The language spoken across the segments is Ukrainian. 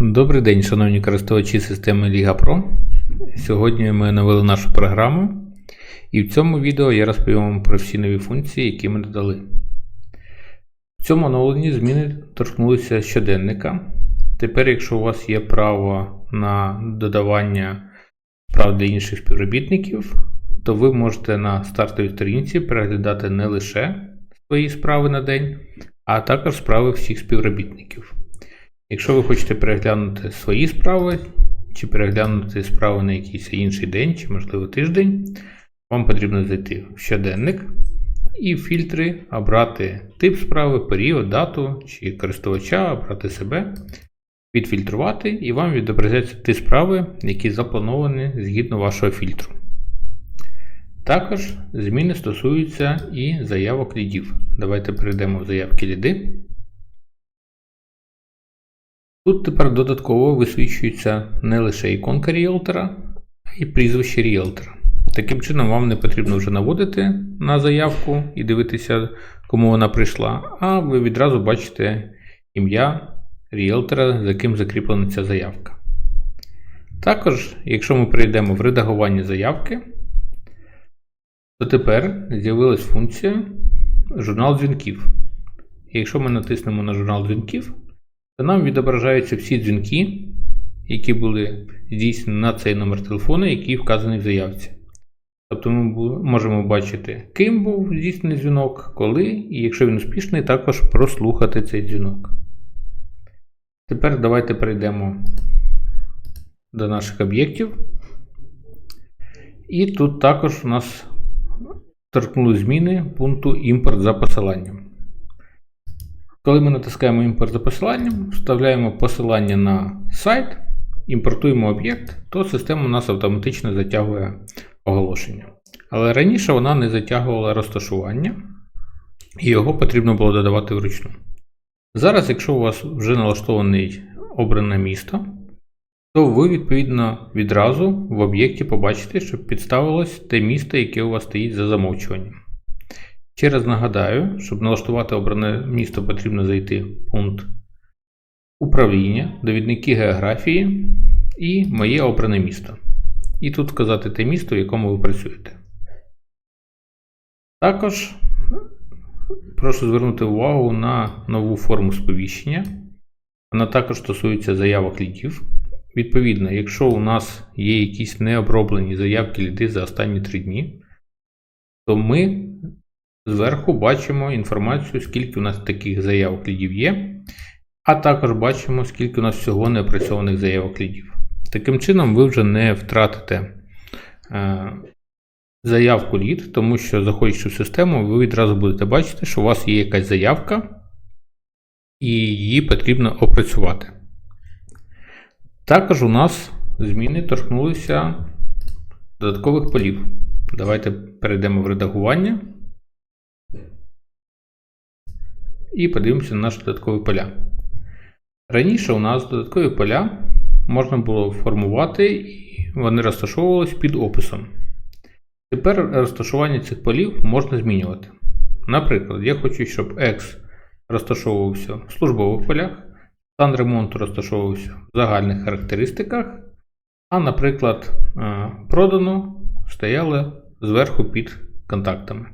Добрий день, шановні користувачі системи Liga Pro. Сьогодні ми оновили нашу програму, і в цьому відео я розповім вам про всі нові функції, які ми додали. В цьому оновленні зміни торкнулися щоденника. Тепер, якщо у вас є право на додавання прав для інших співробітників, то ви можете на стартовій сторінці переглядати не лише свої справи на день, а також справи всіх співробітників. Якщо ви хочете переглянути свої справи, чи переглянути справи на якийсь інший день, чи, можливо, тиждень, вам потрібно зайти в щоденник і в фільтри обрати тип справи, період, дату чи користувача, обрати себе, відфільтрувати, і вам відобразяться ті справи, які заплановані згідно вашого фільтру. Також зміни стосуються і заявок лідів. Давайте перейдемо в заявки ліди. Тут тепер додатково висвічується не лише іконка ріелтора, а й прізвище ріелтора. Таким чином, вам не потрібно вже наводити на заявку і дивитися, кому вона прийшла, а ви відразу бачите ім'я ріелтора, за яким закріплена ця заявка. Також, якщо ми перейдемо в редагування заявки, то тепер з'явилась функція журнал дзвінків. Якщо ми натиснемо на журнал дзвінків, то нам відображаються всі дзвінки, які були здійснені на цей номер телефону, який вказаний в заявці. Тобто ми можемо бачити, ким був здійснений дзвінок, коли, і якщо він успішний, також прослухати цей дзвінок. Тепер давайте перейдемо до наших об'єктів. І тут також у нас торкнули зміни пункту імпорт за посиланням. Коли ми натискаємо імпорт за посиланням, вставляємо посилання на сайт, імпортуємо об'єкт, то система у нас автоматично затягує оголошення. Але раніше вона не затягувала розташування, і його потрібно було додавати вручну. Зараз, якщо у вас вже налаштований обране місто, то ви, відповідно, відразу в об'єкті побачите, що підставилось те місто, яке у вас стоїть за замовчуванням. Ще раз нагадаю, щоб налаштувати обране місто, потрібно зайти в пункт управління, довідники географії і моє обране місто. І тут вказати те місто, в якому ви працюєте. Також прошу звернути увагу на нову форму сповіщення. Вона також стосується заявок лідів. Відповідно, якщо у нас є якісь необроблені заявки ліди за останні 3 дні, то ми Зверху бачимо інформацію, скільки у нас таких заявок лідів є, а також бачимо, скільки у нас всього неопрацьованих заявок лідів. Таким чином, ви вже не втратите е, заявку лід, тому що, заходячи в систему, ви відразу будете бачити, що у вас є якась заявка, і її потрібно опрацювати. Також у нас зміни торкнулися додаткових полів. Давайте перейдемо в редагування. І подивимося на наші додаткові поля. Раніше у нас додаткові поля можна було формувати, і вони розташовувалися під описом. Тепер розташування цих полів можна змінювати. Наприклад, я хочу, щоб X розташовувався в службових полях, стан ремонту розташовувався в загальних характеристиках, а, наприклад, е, продано стояло зверху під контактами.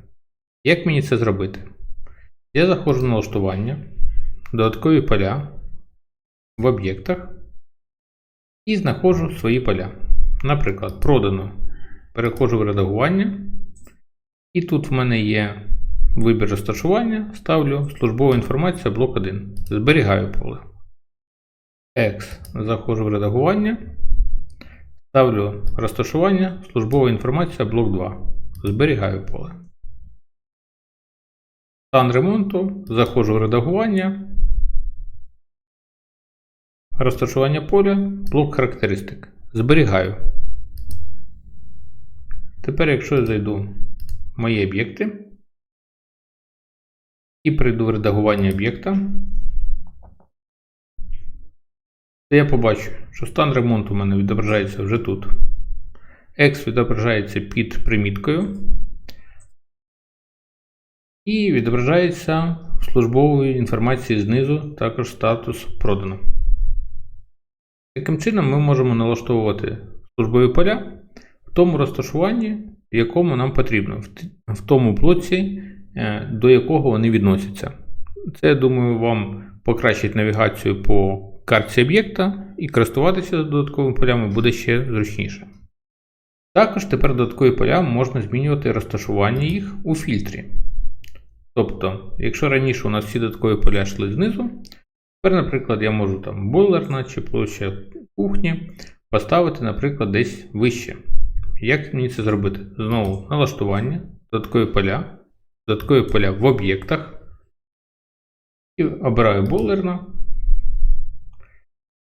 Як мені це зробити? Я заходжу в налаштування, додаткові поля в об'єктах і знаходжу свої поля. Наприклад, продано. Переходжу в редагування. І тут в мене є вибір розташування, ставлю службова інформація блок 1. Зберігаю поле. X. Заходжу в редагування. Ставлю розташування, службова інформація блок 2. Зберігаю поле. Стан ремонту, заходжу в редагування, розташування поля, блок характеристик. Зберігаю. Тепер, якщо я зайду в мої об'єкти і прийду в редагування об'єкта, то я побачу, що стан ремонту у мене відображається вже тут. X відображається під приміткою. І відображається в службовій інформації знизу також статус продано. Таким чином, ми можемо налаштовувати службові поля в тому розташуванні, в якому нам потрібно, в тому блоці, е, до якого вони відносяться. Це, я думаю, вам покращить навігацію по карті об'єкта і користуватися додатковими полями буде ще зручніше. Також тепер додаткові поля можна змінювати розташування їх у фільтрі. Тобто, якщо раніше у нас всі додаткові поля йшли знизу, тепер, наприклад, я можу там бойлерна чи площа кухні поставити, наприклад, десь вище. Як мені це зробити? Знову налаштування, додаткові поля, додаткові поля в об'єктах. І обираю бойлерна.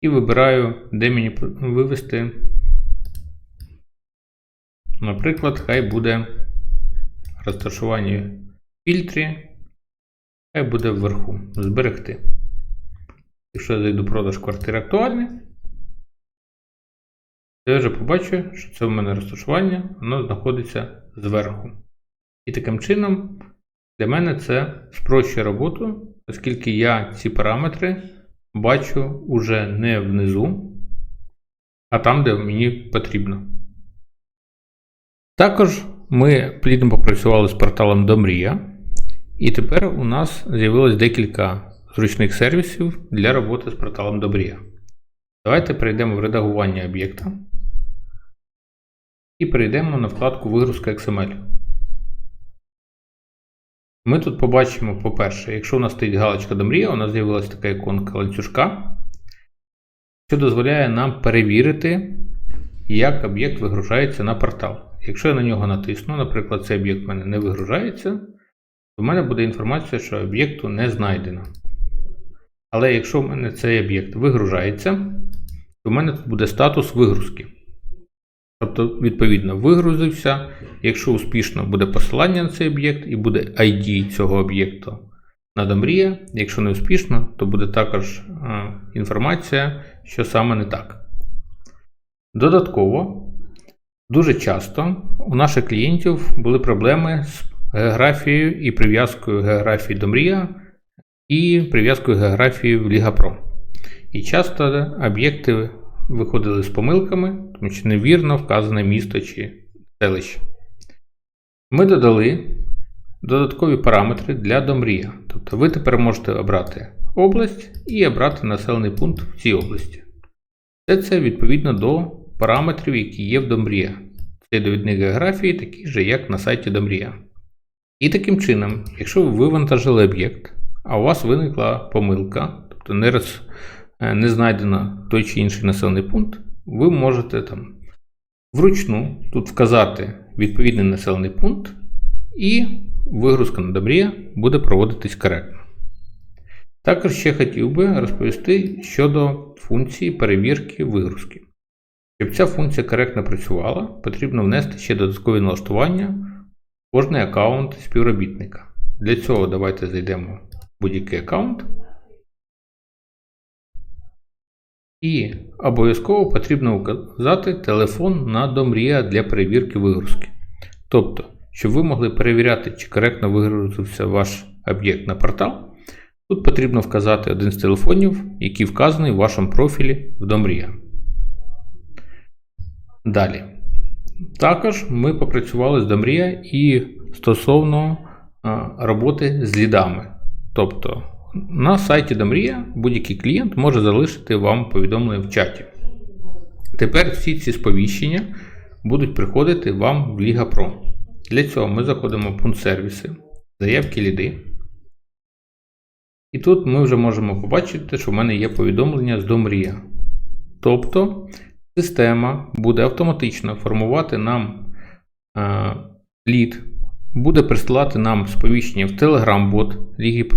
І вибираю, де мені вивести. Наприклад, хай буде розташування фільтрі, хай буде вверху. Зберегти. Якщо я зайду продаж квартир актуальний, то я вже побачу, що це в мене розташування, воно знаходиться зверху. І таким чином, для мене це спрощує роботу, оскільки я ці параметри бачу уже не внизу, а там, де мені потрібно. Також ми плідно попрацювали з порталом Домрія, і тепер у нас з'явилось декілька зручних сервісів для роботи з порталом Домрія. Давайте перейдемо в редагування об'єкта і перейдемо на вкладку Вигрузка XML. Ми тут побачимо, по-перше, якщо у нас стоїть галочка Домрія, у нас з'явилася така іконка ланцюжка, що дозволяє нам перевірити, як об'єкт вигружається на портал. Якщо я на нього натисну, наприклад, цей об'єкт в мене не вигружається, то в мене буде інформація, що об'єкту не знайдено. Але якщо в мене цей об'єкт вигружається, то в мене тут буде статус вигрузки. Тобто, відповідно, вигрузився. Якщо успішно буде посилання на цей об'єкт і буде ID цього об'єкту на Домрія. Якщо не успішно, то буде також е, інформація, що саме не так. Додатково, дуже часто у наших клієнтів були проблеми з географією і прив'язкою географії Домрія і прив'язкою географії в Pro. І часто об'єкти виходили з помилками, тому що невірно вказане місто чи селище. Ми додали додаткові параметри для Домрія. Тобто ви тепер можете обрати область і обрати населений пункт в цій області. Все це відповідно до параметрів, які є в Домрія. Цей довідник географії такий же, як на сайті Домрія. І таким чином, якщо ви вивантажили об'єкт, а у вас виникла помилка, тобто не, роз, не знайдено той чи інший населений пункт, ви можете там вручну тут вказати відповідний населений пункт, і вигрузка на Домрія буде проводитись коректно. Також ще хотів би розповісти щодо функції перевірки вигрузки. Щоб ця функція коректно працювала, потрібно внести ще додаткові налаштування кожний аккаунт співробітника. Для цього давайте зайдемо в будь-який аккаунт. І обов'язково потрібно вказати телефон на Домрія для перевірки вигрузки. Тобто, щоб ви могли перевіряти, чи коректно вигрузився ваш об'єкт на портал, тут потрібно вказати один з телефонів, який вказаний в вашому профілі в Домрія. Далі. Також ми попрацювали з Домрія і стосовно роботи з лідами. Тобто, на сайті Домрія будь-який клієнт може залишити вам повідомлення в чаті. Тепер всі ці сповіщення будуть приходити вам в Liga Pro. Для цього ми заходимо в пункт сервіси, заявки ліди. І тут ми вже можемо побачити, що в мене є повідомлення з Домрія. Тобто система буде автоматично формувати нам е, лід, буде присилати нам сповіщення в Telegram-бот Ліги.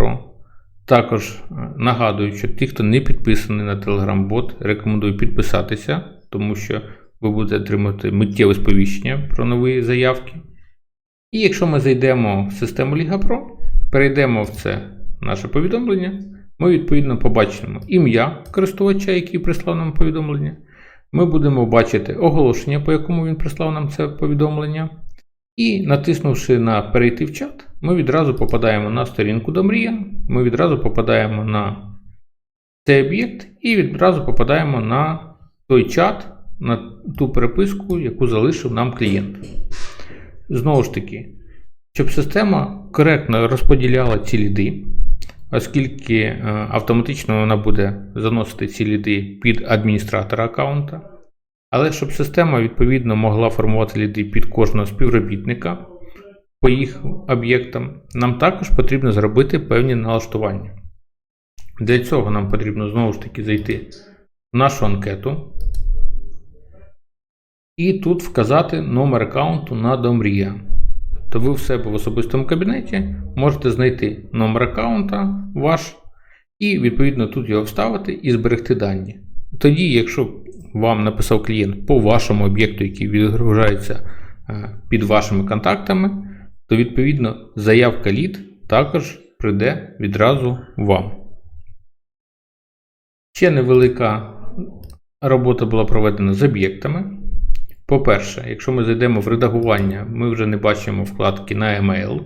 Також нагадую, що ті, хто не підписаний на Telegram-бот, рекомендую підписатися, тому що ви будете отримати миттєве сповіщення про нові заявки. І якщо ми зайдемо в систему Pro, перейдемо в це наше повідомлення, ми відповідно побачимо ім'я користувача, який прислав нам повідомлення. Ми будемо бачити оголошення, по якому він прислав нам це повідомлення. І натиснувши на Перейти в чат, ми відразу попадаємо на сторінку Домрія, ми відразу попадаємо на цей об'єкт і відразу попадаємо на той чат на ту переписку, яку залишив нам клієнт. Знову ж таки, щоб система коректно розподіляла ці ліди, оскільки е, автоматично вона буде заносити ці ліди під адміністратора аккаунта. Але щоб система відповідно могла формувати ліди під кожного співробітника по їх об'єктам, нам також потрібно зробити певні налаштування. Для цього нам потрібно знову ж таки зайти в нашу анкету і тут вказати номер аккаунту на Домрія. То ви в себе в особистому кабінеті можете знайти номер аккаунта ваш і відповідно тут його вставити і зберегти дані. Тоді, якщо вам написав клієнт по вашому об'єкту, який відгружається е, під вашими контактами, то відповідно заявка лід також прийде відразу вам. Ще невелика робота була проведена з об'єктами. По-перше, якщо ми зайдемо в редагування, ми вже не бачимо вкладки на email,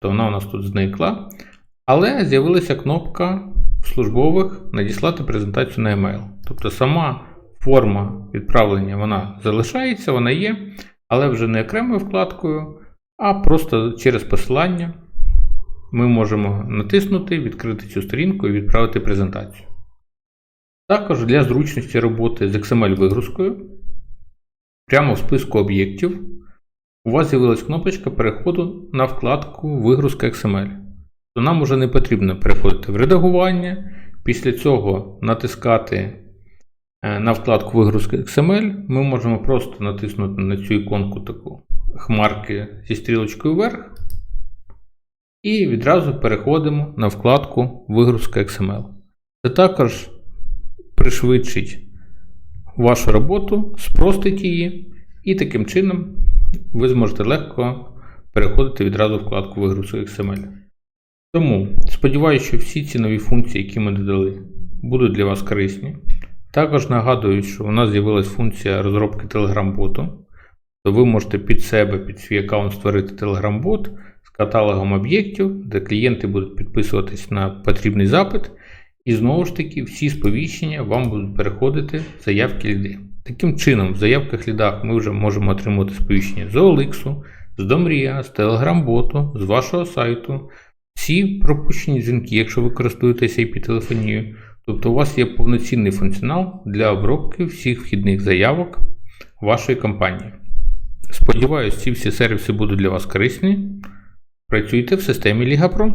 то вона у нас тут зникла. Але з'явилася кнопка службових надіслати презентацію на email. Тобто сама форма відправлення вона залишається, вона є, але вже не окремою вкладкою, а просто через посилання ми можемо натиснути, відкрити цю сторінку і відправити презентацію. Також для зручності роботи з XML-вигрузкою, прямо в списку об'єктів, у вас з'явилась кнопочка переходу на вкладку Вигрузка XML. То нам вже не потрібно переходити в редагування, після цього натискати е, на вкладку Вигрузка XML. Ми можемо просто натиснути на цю іконку таку хмарки зі стрілочкою вверх. І відразу переходимо на вкладку Вигрузка XML. Це також пришвидшить вашу роботу, спростить її, і таким чином ви зможете легко переходити відразу вкладку вигрузки XML. Тому сподіваюся, що всі ці нові функції, які ми додали, будуть для вас корисні. Також нагадую, що у нас з'явилась функція розробки Telegram-боту, то ви можете під себе, під свій аккаунт створити Telegram-бот з каталогом об'єктів, де клієнти будуть підписуватись на потрібний запит. І знову ж таки, всі сповіщення вам будуть переходити в заявки ліди. Таким чином, в заявках лідах ми вже можемо отримати сповіщення з OLX, з Домрія, з Telegram-боту, з вашого сайту. Всі пропущені дзвінки, якщо ви користуєтеся IP-телефонією. Тобто у вас є повноцінний функціонал для обробки всіх вхідних заявок вашої компанії. Сподіваюсь, ці всі сервіси будуть для вас корисні. Працюйте в системі Pro.